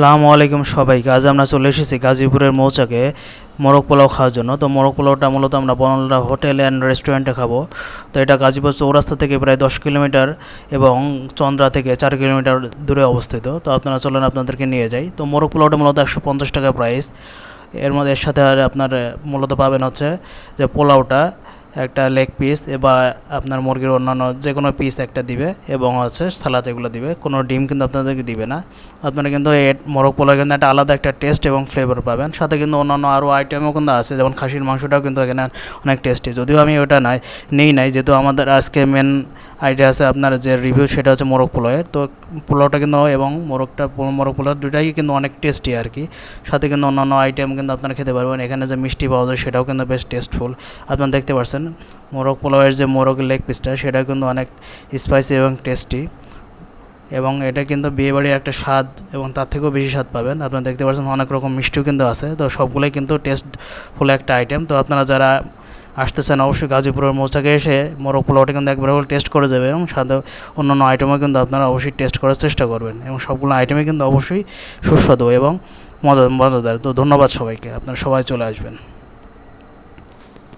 আসসালামু আলাইকুম সবাইকে। আজ আমরা চলে এসেছি গাজীপুরের মৌচাকে মোরগ পোলাও খাওয়ার জন্য। তো মোরগ পোলাওটা মূলত আমরা বনলরা হোটেল অ্যান্ড রেস্টুরেন্টে খাব। তো এটা গাজীপুর চৌরাস্তা থেকে প্রায় দশ কিলোমিটার এবং চন্দ্রা থেকে চার কিলোমিটার দূরে অবস্থিত। তো আপনারা চলেন আপনাদেরকে নিয়ে যাই। তো মোরগ পোলাওটা মূলত একশো পঞ্চাশ টাকা প্রাইস এর মধ্যে এর সাথে আর আপনার মূলত পাবেন হচ্ছে যে পোলাওটা একটা লেগ পিস বা আপনার মুরগির অন্যান্য যে কোনো পিস একটা দিবে এবং হচ্ছে সালাদ এগুলো দিবে। কোনো ডিম কিন্তু আপনাদেরকে দিবে না। আপনারা কিন্তু এ মোরগ পোলাও কিন্তু একটা আলাদা একটা টেস্ট এবং ফ্লেভার পাবেন। সাথে কিন্তু অন্যান্য আরও আইটেমও কিন্তু আছে, যেমন খাসির মাংসটাও কিন্তু এখানে অনেক টেস্টি যদিও আমি ওটা নাই, নেই নাই, যেহেতু আমাদের আজকে মেন আইডিয়া আছে আপনার যে রিভিউ সেটা হচ্ছে মোরগ পোলাওয়ের তো পোলাওটা কিন্তু এবং মোরগটা, মোরগ পোলাও দুটাই কিন্তু অনেক টেস্টি আর কি। সাথে কিন্তু অন্যান্য আইটেম কিন্তু আপনারা খেতে পারবেন। এখানে যে মিষ্টি পাওয়া যায় সেটাও কিন্তু বেশ টেস্টফুল আপনারা দেখতে পাচ্ছেন মোরগ পোলাওয়ের যে মোরগ লেগ পিসটা, সেটা কিন্তু অনেক স্পাইসি এবং টেস্টি এবং এটা কিন্তু বিয়েবাড়ির একটা স্বাদ এবং তার থেকেও বেশি স্বাদ পাবেন। আপনারা দেখতে পাচ্ছেন অনেক রকম মিষ্টিও কিন্তু আছে। তো সবগুলোই কিন্তু টেস্ট টেস্টফুল একটা আইটেম তো আপনারা যারা আসতে চান, অবশ্যই গাজীপুরের মৌচাকে এসে মোরগ পোলাওটা কিন্তু একবার হলে টেস্ট করে যাবে এবং সাথে অন্যান্য আইটেমও কিন্তু আপনারা অবশ্যই টেস্ট করার চেষ্টা করবেন। এবং সবগুলো আইটেমই কিন্তু অবশ্যই সুস্বাদু এবং মজা, মজাদার। তো ধন্যবাদ সবাইকে। আপনারা সবাই চলে আসবেন।